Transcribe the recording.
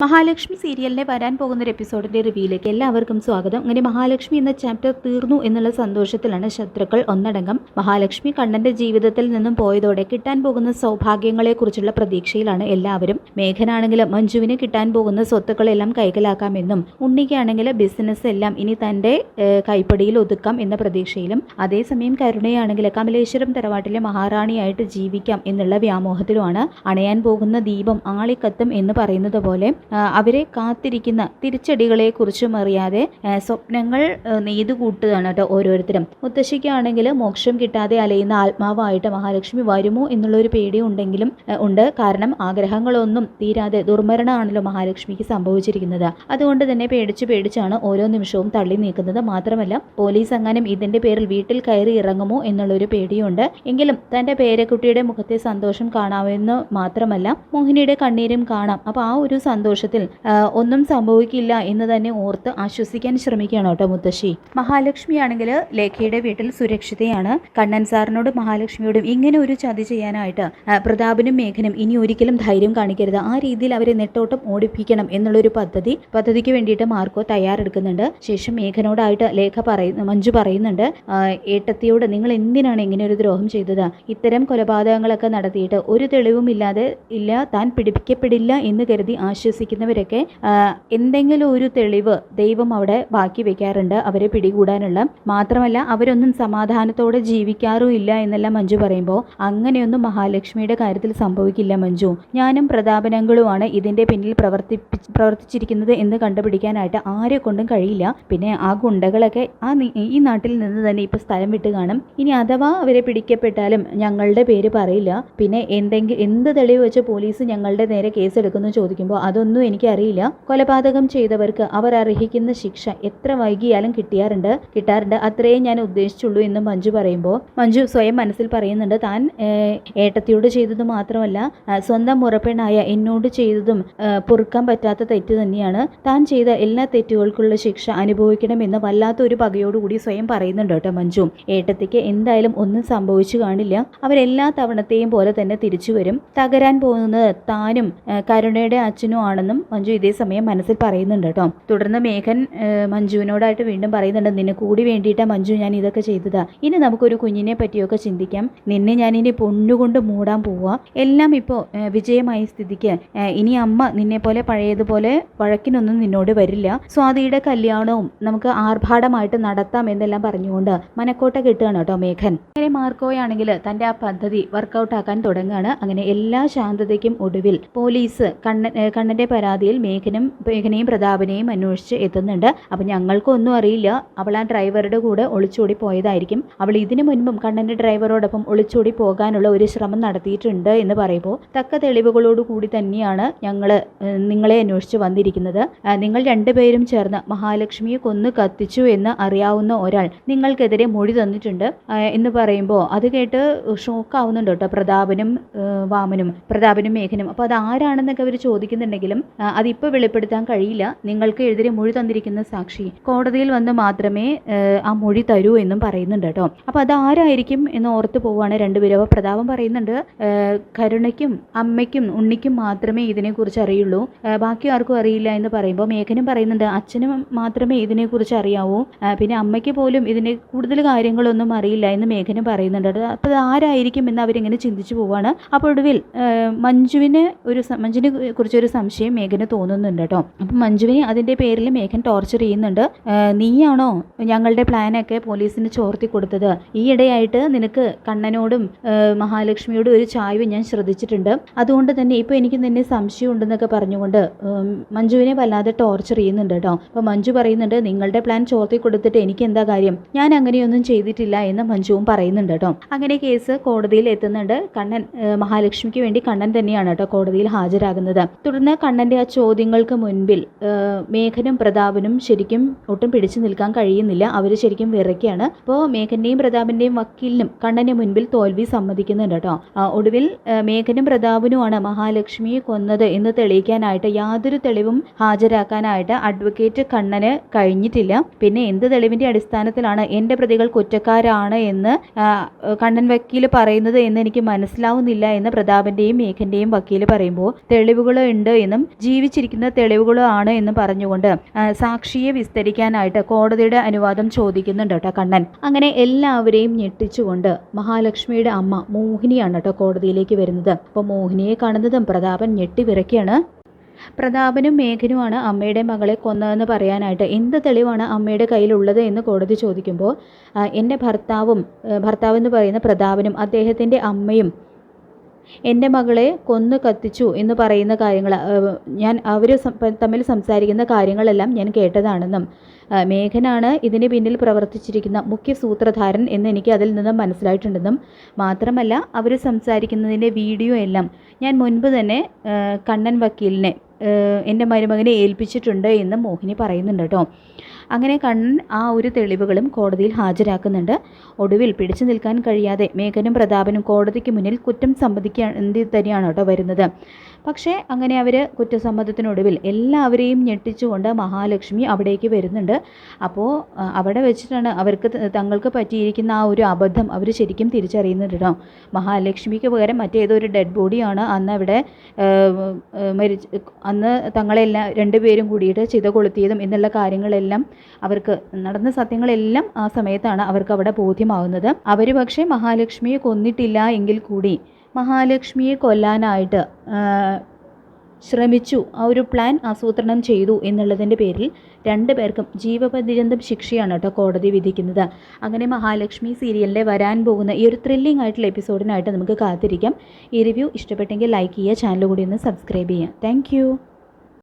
മഹാലക്ഷ്മി സീരിയലിലെ വരാൻ പോകുന്ന ഒരു എപ്പിസോഡിന്റെ റിവ്യൂയിലേക്ക് എല്ലാവർക്കും സ്വാഗതം. അങ്ങനെ മഹാലക്ഷ്മി എന്ന ചാപ്റ്റർ തീർന്നു എന്നുള്ള സന്തോഷത്തിലാണ് ശത്രുക്കൾ ഒന്നടങ്കം. മഹാലക്ഷ്മി കണ്ണന്റെ ജീവിതത്തിൽ നിന്നും പോയതോടെ കിട്ടാൻ പോകുന്ന സൗഭാഗ്യങ്ങളെക്കുറിച്ചുള്ള പ്രതീക്ഷയിലാണ് എല്ലാവരും. മേഘനാണെങ്കിലും മഞ്ജുവിന് കിട്ടാൻ പോകുന്ന സ്വത്തുക്കളെല്ലാം കൈകലാക്കാമെന്നും ഉണ്ണിക്കാണെങ്കിൽ ബിസിനസ് എല്ലാം ഇനി ഏഹ്, കൈപ്പടിയിൽ ഒതുക്കാം എന്ന പ്രതീക്ഷയിലും അതേസമയം കരുണയാണെങ്കിൽ കമലേശ്വരം തറവാട്ടിലെ മഹാറാണിയായിട്ട് ജീവിക്കാം എന്നുള്ള വ്യാമോഹത്തിലുമാണ് അണയാൻ പോകുന്ന ദീപം ആളിക്കത്തും എന്ന് പറയുന്നത് പോലെ അവരെ കാത്തിരിക്കുന്ന തിരിച്ചടികളെ കുറിച്ചും അറിയാതെ സ്വപ്നങ്ങൾ നെയ്തു കൂട്ടുകയാണ് കേട്ടോ ഓരോരുത്തരും. മുത്തശ്ശിക്കാണെങ്കിൽ മോക്ഷം കിട്ടാതെ അലയുന്ന ആത്മാവായിട്ട് മഹാലക്ഷ്മി വരുമോ എന്നുള്ളൊരു പേടി ഉണ്ടെങ്കിലും ഉണ്ട്. കാരണം ആഗ്രഹങ്ങളൊന്നും തീരാതെ ദുർമരണമാണല്ലോ മഹാലക്ഷ്മിക്ക് സംഭവിച്ചിരിക്കുന്നത്. അതുകൊണ്ട് തന്നെ പേടിച്ച് പേടിച്ചാണ് ഓരോ നിമിഷവും തള്ളി നീക്കുന്നത്. മാത്രമല്ല പോലീസ് അങ്ങനെ ഇതിന്റെ പേരിൽ വീട്ടിൽ കയറി ഇറങ്ങുമോ എന്നുള്ളൊരു പേടിയുണ്ട്. എങ്കിലും തന്റെ പേരക്കുട്ടിയുടെ മുഖത്തെ സന്തോഷം കാണാമെന്ന് മാത്രമല്ല മോഹിനിയുടെ കണ്ണീരും കാണാം. അപ്പോൾ ആ ഒരു സന്തോഷത്തിൽ ഒന്നും സംഭവിക്കില്ല എന്ന് തന്നെ ഓർത്ത് ആശ്വസിക്കാൻ ശ്രമിക്കുകയാണ് കേട്ടോ മുത്തശ്ശി. മഹാലക്ഷ്മി ആണെങ്കിൽ ലേഖയുടെ വീട്ടിൽ സുരക്ഷിതയാണ്. കണ്ണൻ സാറിനോടും മഹാലക്ഷ്മിയോടും ഇങ്ങനെ ഒരു ചതി ചെയ്യാനായിട്ട് പ്രതാപനും മേഘനും ഇനി ഒരിക്കലും ധൈര്യം കാണിക്കരുത്. ആ രീതിയിൽ അവരെ നെട്ടോട്ടം ഓടിപ്പിക്കണം എന്നുള്ളൊരു പദ്ധതി പദ്ധതിക്ക് വേണ്ടിയിട്ട് മാർക്കോ തയ്യാറെടുക്കുന്നുണ്ട്. ശേഷം മേഘനോടായിട്ട് ലേഖ പറയുന്നു മഞ്ജു പറയുന്നുണ്ട് ഏട്ടത്തിയോട് നിങ്ങൾ എന്തിനാണ് ഇങ്ങനെ ഒരു ദ്രോഹം ചെയ്തത്? ഇത്തരം കൊലപാതകങ്ങളൊക്കെ നടത്തിയിട്ട് ഒരു തെളിവുമില്ലാതെ ഇല്ല താൻ പിടിപ്പിക്കപ്പെടില്ല എന്ന് കരുതി ആശ്വസിക്കുന്നവരൊക്കെ ആ, എന്തെങ്കിലും ഒരു തെളിവ് ദൈവം അവിടെ ബാക്കി വെക്കാറുണ്ട് അവരെ പിടികൂടാനുള്ള. മാത്രമല്ല അവരൊന്നും സമാധാനത്തോടെ ജീവിക്കാറും ഇല്ല എന്നെല്ലാം മഞ്ജു പറയുമ്പോൾ. അങ്ങനെയൊന്നും മഹാലക്ഷ്മിയുടെ കാര്യത്തിൽ സംഭവിക്കില്ല മഞ്ജു. ഞാനും പ്രതാപനങ്ങളുമാണ് ഇതിന്റെ പിന്നിൽ പ്രവർത്തി പ്രവർത്തിച്ചിരിക്കുന്നത് എന്ന് കണ്ടുപിടിക്കാനായിട്ട് ആരെ കൊണ്ടും കഴിയില്ല. പിന്നെ ആ ഗുണ്ടകളൊക്കെ ആ ഈ നാട്ടിൽ നിന്ന് തന്നെ ഇപ്പോൾ സ്ഥലം വിട്ട് കാണും. ഇനി അഥവാ അവരെ പിടിക്കപ്പെട്ടാലും ഞങ്ങളുടെ പേര് പറയില്ല. പിന്നെ എന്തെങ്കിലും എന്ത് തെളിവ് വെച്ച് പോലീസ് ഞങ്ങളുടെ നേരെ കേസെടുക്കുന്നു ചോദിക്കുമ്പോൾ അതൊന്നും എനിക്കറിയില്ല. കൊലപാതകം ചെയ്തവർക്ക് അവർ അർഹിക്കുന്ന ശിക്ഷ എത്ര വൈകിയാലും കിട്ടിയാറുണ്ട്. കിട്ടാറുണ്ട്. അത്രയും ഞാൻ ഉദ്ദേശിച്ചുള്ളൂ എന്ന് മഞ്ജു പറയുമ്പോൾ. മഞ്ജു സ്വയം മനസ്സിൽ പറയുന്നുണ്ട്. താൻ ഏട്ടത്തിയോട് ചെയ്തത് മാത്രമല്ല സ്വന്തം മുറപ്പെണ്ണായ എന്നോട് ചെയ്തതും പൊറുക്കാൻ പറ്റാത്ത തെറ്റ് തന്നെയാണ്. താൻ ചെയ്ത എല്ലാ തെറ്റുകൾക്കുള്ള ശിക്ഷ അനുഭവിക്കണമെന്ന് വല്ലാത്തൊരു പകയോടുകൂടി സ്വയം പറയുന്നുണ്ട് കേട്ടോ മഞ്ജു. ഏട്ടത്തിക്ക് എന്തായാലും ഒന്നും സംഭവിച്ചു കാണില്ല. അവരെല്ലാ തവണത്തെയും പോലെ തന്നെ തിരിച്ചു വരും. തകരാൻ പോകുന്നത് താനും കരുണയുടെ അച്ഛനും ആണെന്നും മഞ്ജു ഇതേ സമയം മനസ്സിൽ പറയുന്നുണ്ട് കേട്ടോ. തുടർന്ന് മേഘൻ മഞ്ജുവിനോടായിട്ട് വീണ്ടും പറയുന്നുണ്ട് നിന്നെ കൂടി വേണ്ടിയിട്ടാണ് മഞ്ജു ഞാൻ ഇതൊക്കെ ചെയ്തതാ. ഇനി നമുക്കൊരു കുഞ്ഞിനെ പറ്റിയൊക്കെ ചിന്തിക്കാം. നിന്നെ ഞാൻ ഇനി പൊണ്ണുകൊണ്ട് മൂടാൻ പോവുക എല്ലാം ഇപ്പോൾ വിജയമായ സ്ഥിതിക്ക്. ഇനി അമ്മ നിന്നെ പോലെ പഴയതുപോലെ വഴക്കിനൊന്നും നിന്നോട് വരില്ല. സ്വാതിയുടെ കല്യാണവും നമുക്ക് ആർഭാടമായിട്ട് നടത്താം എന്നെല്ലാം പറഞ്ഞുകൊണ്ട് മനക്കോട്ട കിട്ടുകയാണ് കേട്ടോ മേഘൻ. അങ്ങനെ മാർക്കോയാണെങ്കിൽ തന്റെ ആ പദ്ധതി വർക്കൗട്ട് ആക്കാൻ തുടങ്ങുകയാണ്. അങ്ങനെ എല്ലാ ശാന്തതയ്ക്കും ഒടുവിൽ പോലീസ് കണ്ണൻ ഏ, കണ്ണന്റെ പരാതിയിൽ മേഘനും മേഘനയും പ്രതാപനെയും അന്വേഷിച്ച് എത്തുന്നുണ്ട്. അപ്പം ഞങ്ങൾക്കൊന്നും അറിയില്ല. അവൾ ആ ഡ്രൈവറുടെ കൂടെ ഒളിച്ചോടി പോയതായിരിക്കും. അവൾ ഇതിനു മുൻപും കണ്ണന്റെ ഡ്രൈവറോടൊപ്പം ഒളിച്ചോടി പോകാനുള്ള ഒരു ശ്രമം നടത്തിയിട്ടുണ്ട് എന്ന് പറയുമ്പോൾ തക്ക തെളിവുകളോട് കൂടി തന്നെയാണ് ഞങ്ങൾ നിങ്ങളെ അന്വേഷിച്ച് വന്നിരിക്കുന്നത്. നിങ്ങൾ രണ്ടുപേരും ചേർന്ന് മഹാലക്ഷ്മിയെ കൊന്നു കത്തിച്ചു എന്ന് അറിയാവുന്ന ഒരാൾ നിങ്ങൾക്കെതിരെ മൊഴി തന്നിട്ടുണ്ട്. എന്ന് പറയുമ്പോൾ അത് കേട്ട് ഷോക്ക് ആവുന്നുണ്ട് കേട്ടോ പ്രതാപനും വാമനും പ്രതാപനും മേഘനും. അപ്പോൾ അത് ആരാണെന്നൊക്കെ അവർ ചോദിക്കുന്നുണ്ടെങ്കിലും ആ, അതിപ്പോൾ വെളിപ്പെടുത്താൻ കഴിയില്ല. നിങ്ങൾക്ക് എതിരെ മൊഴി തന്നിരിക്കുന്ന സാക്ഷി കോടതിയിൽ വന്ന് മാത്രമേ ആ, മൊഴി തരൂ എന്നും പറയുന്നുണ്ട് കേട്ടോ. അപ്പോൾ അത് ആരായിരിക്കും എന്ന് ഓർത്ത് പോവാണ് രണ്ടുപേരും. അപ്പോൾ പ്രതാപം പറയുന്നുണ്ട് കരുണയ്ക്കും അമ്മയ്ക്കും ഉണ്ണിക്കും മാത്രമേ ഇതിനെക്കുറിച്ച് അറിയുള്ളൂ. ബാക്കി ആർക്കും അറിയില്ല എന്ന് പറയുമ്പോൾ മേഘനും പറയുന്നുണ്ട് അച്ഛനും മാത്രമേ ഇതിനെക്കുറിച്ച് അറിയാവൂ. പിന്നെ അമ്മയ്ക്ക് പോലും ഇതിനെ കൂടുതൽ കാര്യങ്ങളൊന്നും അറിയില്ല എന്ന് മേഘനും പറയുന്നുണ്ട്. അപ്പോൾ ആരായിരിക്കും എന്ന് അവരിങ്ങനെ ചിന്തിച്ചു പോവാണ്. അപ്പോൾ ഒടുവിൽ മഞ്ജുവിന് ഒരു മഞ്ജുവിനെ കുറിച്ചൊരു സംശയം മേഘന് തോന്നുന്നുണ്ട് കേട്ടോ. അപ്പം മഞ്ജുവിനെ അതിന്റെ പേരിൽ മേഘൻ ടോർച്ചർ ചെയ്യുന്നുണ്ട്. നീയാണോ ഞങ്ങളുടെ പ്ലാനൊക്കെ പോലീസിന് ചോർത്തി കൊടുത്തത്? ഈയിടെയായിട്ട് നിനക്ക് കണ്ണനോടും മഹാലക്ഷ്മിയോടും ഒരു ചായ്വ് ഞാൻ ശ്രദ്ധിച്ചിട്ടുണ്ട്. അതുകൊണ്ട് തന്നെ ഇപ്പോൾ എനിക്ക് നിന്നെ സംശയം ഉണ്ടെന്നൊക്കെ പറഞ്ഞുകൊണ്ട് മഞ്ജുവിനെ വല്ലാതെ ടോർച്ചർ ചെയ്യുന്നുണ്ട് കേട്ടോ. അപ്പോൾ മഞ്ജു പറയുന്നുണ്ട് നിങ്ങളുടെ പ്ലാൻ ചോർത്തി കൊടുത്തിട്ട് എനിക്ക് എന്താ കാര്യം? ഞാൻ അങ്ങനെയൊന്നും ചെയ്തിട്ടില്ല എന്ന് മഞ്ജുവും പറയുന്നുണ്ട് കേട്ടോ. അങ്ങനെ കേസ് കോടതിയിൽ എത്തുന്നുണ്ട്. കണ്ണൻ മഹാലക്ഷ്മിക്ക് വേണ്ടി കണ്ണൻ തന്നെയാണ് കേട്ടോ കോടതിയിൽ ഹാജരാകുന്നത്. തുടർന്ന് കണ്ണന്റെ ആ ചോദ്യങ്ങൾക്ക് മുൻപിൽ മേഘനും പ്രതാപനും ശരിക്കും ഒട്ടും പിടിച്ചു നിൽക്കാൻ കഴിയുന്നില്ല. അവർ ശരിക്കും വിറയ്ക്കാണ്. അപ്പോൾ മേഘന്റെയും പ്രതാപന്റെയും വക്കീലിനും കണ്ണന്റെ മുൻപിൽ തോൽവി സമ്മതിക്കുന്നുണ്ട് കേട്ടോ. ഒടുവിൽ മേഘനും പ്രതാപനുമാണ് മഹാലക്ഷ്മിയെ കൊന്നത് എന്ന് തെളിയിക്കാനായിട്ട് യാതൊരു തെളിവും ഹാജരാക്കാനായിട്ട് അഡ്വക്കേറ്റ് കണ്ണന് കഴിഞ്ഞിട്ടില്ല. പിന്നെ എന്ത് തെളിവിന്റെ അടിസ്ഥാനത്തിലാണ് എന്റെ പ്രതികൾ കുറ്റക്കാരാണ് എന്ന് കണ്ണൻ വക്കീൽ പറയുന്നത് എന്ന് എനിക്ക് മനസ്സിലാവുന്നില്ല എന്ന് പ്രതാപന്റെയും മേഘന്റെയും വക്കീൽ പറയുമ്പോൾ തെളിവുകൾ ഉണ്ട് എന്നും ജീവിച്ചിരിക്കുന്ന തെളിവുകളാണ് എന്ന് പറഞ്ഞുകൊണ്ട് സാക്ഷിയെ വിസ്തരിക്കാനായിട്ട് കോടതിയുടെ അനുവാദം ചോദിക്കുന്നുണ്ട് കേട്ടോ കണ്ണൻ. അങ്ങനെ എല്ലാവരെയും ഞെട്ടിച്ചുകൊണ്ട് മഹാലക്ഷ്മിയുടെ അമ്മ മോഹിനിയാണ് കേട്ടോ കോടതിയിലേക്ക് വരുന്നത്. അപ്പോൾ മോഹിനിയെ കാണുന്നതും പ്രതാപൻ ഞെട്ടി വിറക്കിയാണ് പ്രതാപനും മേഘനുമാണ് അമ്മയുടെ മകളെ കൊന്നതെന്ന് പറയാനായിട്ട് എന്ത് തെളിവാണ് അമ്മയുടെ കയ്യിലുള്ളത് എന്ന് കോടതി ചോദിക്കുമ്പോൾ എന്റെ ഭർത്താവും ഭർത്താവെന്ന് പറയുന്ന പ്രതാപനും അദ്ദേഹത്തിന്റെ അമ്മയും എന്റെ മകളെ കൊന്നു കത്തിച്ചു എന്ന് പറയുന്ന കാര്യങ്ങൾ ഞാൻ അവർ തമ്മിൽ സംസാരിക്കുന്ന കാര്യങ്ങളെല്ലാം ഞാൻ കേട്ടതാണെന്നും മേഘനാണ് ഇതിന് പിന്നിൽ പ്രവർത്തിച്ചിരിക്കുന്ന മുഖ്യ സൂത്രധാരൻ എന്ന് എനിക്ക് അതിൽ നിന്നും മനസ്സിലായിട്ടുണ്ടെന്നും മാത്രമല്ല അവർ സംസാരിക്കുന്നതിന്റെ വീഡിയോ എല്ലാം ഞാൻ മുൻപ് തന്നെ കണ്ണൻ വക്കീലിനെ എന്റെ മരുമകനെ ഏൽപ്പിച്ചിട്ടുണ്ട് എന്ന് മോഹിനി പറയുന്നുണ്ട് കേട്ടോ. അങ്ങനെ കണ്ണൻ ആ ഒരു തെളിവുകളും കോടതിയിൽ ഹാജരാക്കുന്നുണ്ട്. ഒടുവിൽ പിടിച്ചു നിൽക്കാൻ കഴിയാതെ മേഘനും പ്രതാപനും കോടതിക്ക് മുന്നിൽ കുറ്റം സമ്മതിക്കാൻ തന്നെയാണ് കേട്ടോ വരുന്നത്. പക്ഷേ അങ്ങനെ അവർ കുറ്റസമ്മതത്തിനൊടുവിൽ എല്ലാവരെയും ഞെട്ടിച്ചുകൊണ്ട് മഹാലക്ഷ്മി അവിടേക്ക് വരുന്നുണ്ട്. അപ്പോൾ അവിടെ വെച്ചിട്ടാണ് അവർക്ക് തങ്ങൾക്ക് പറ്റിയിരിക്കുന്ന ആ ഒരു അബദ്ധം അവർ ശരിക്കും തിരിച്ചറിയുന്നുണ്ട് കേട്ടോ. മഹാലക്ഷ്മിക്ക് പകരം മറ്റേതോ ഒരു ഡെഡ് ബോഡിയാണ് അന്ന് അവിടെ മരിച്ച് അന്ന് തങ്ങളെല്ലാം രണ്ടുപേരും കൂടിയിട്ട് ചിത കൊളുത്തിയതും എന്നുള്ള കാര്യങ്ങളെല്ലാം അവർക്ക് നടന്ന സത്യങ്ങളെല്ലാം ആ സമയത്താണ് അവർക്ക് അവിടെ ബോധ്യമാകുന്നത് അവർ പക്ഷേ മഹാലക്ഷ്മിയെ കൊന്നിട്ടില്ല എങ്കിൽ കൂടി മഹാലക്ഷ്മിയെ കൊല്ലാനായിട്ട് ശ്രമിച്ചു. ആ ഒരു പ്ലാൻ ആസൂത്രണം ചെയ്തു എന്നുള്ളതിന്റെ പേരിൽ രണ്ടു പേർക്കും ജീവപര്യന്തം ശിക്ഷയാണ് കേട്ടോ കോടതി വിധിക്കുന്നത്. അങ്ങനെ മഹാലക്ഷ്മി സീരിയലിലെ വരാൻ പോകുന്ന ഈ ഒരു ത്രില്ലിംഗ് ആയിട്ടുള്ള എപ്പിസോഡിനായിട്ട് നമുക്ക് കാത്തിരിക്കാം. ഈ റിവ്യൂ ഇഷ്ടപ്പെട്ടെങ്കിൽ ലൈക്ക് ചെയ്യുക ചാനൽ കൂടി ഒന്ന് സബ്സ്ക്രൈബ് ചെയ്യുക. താങ്ക്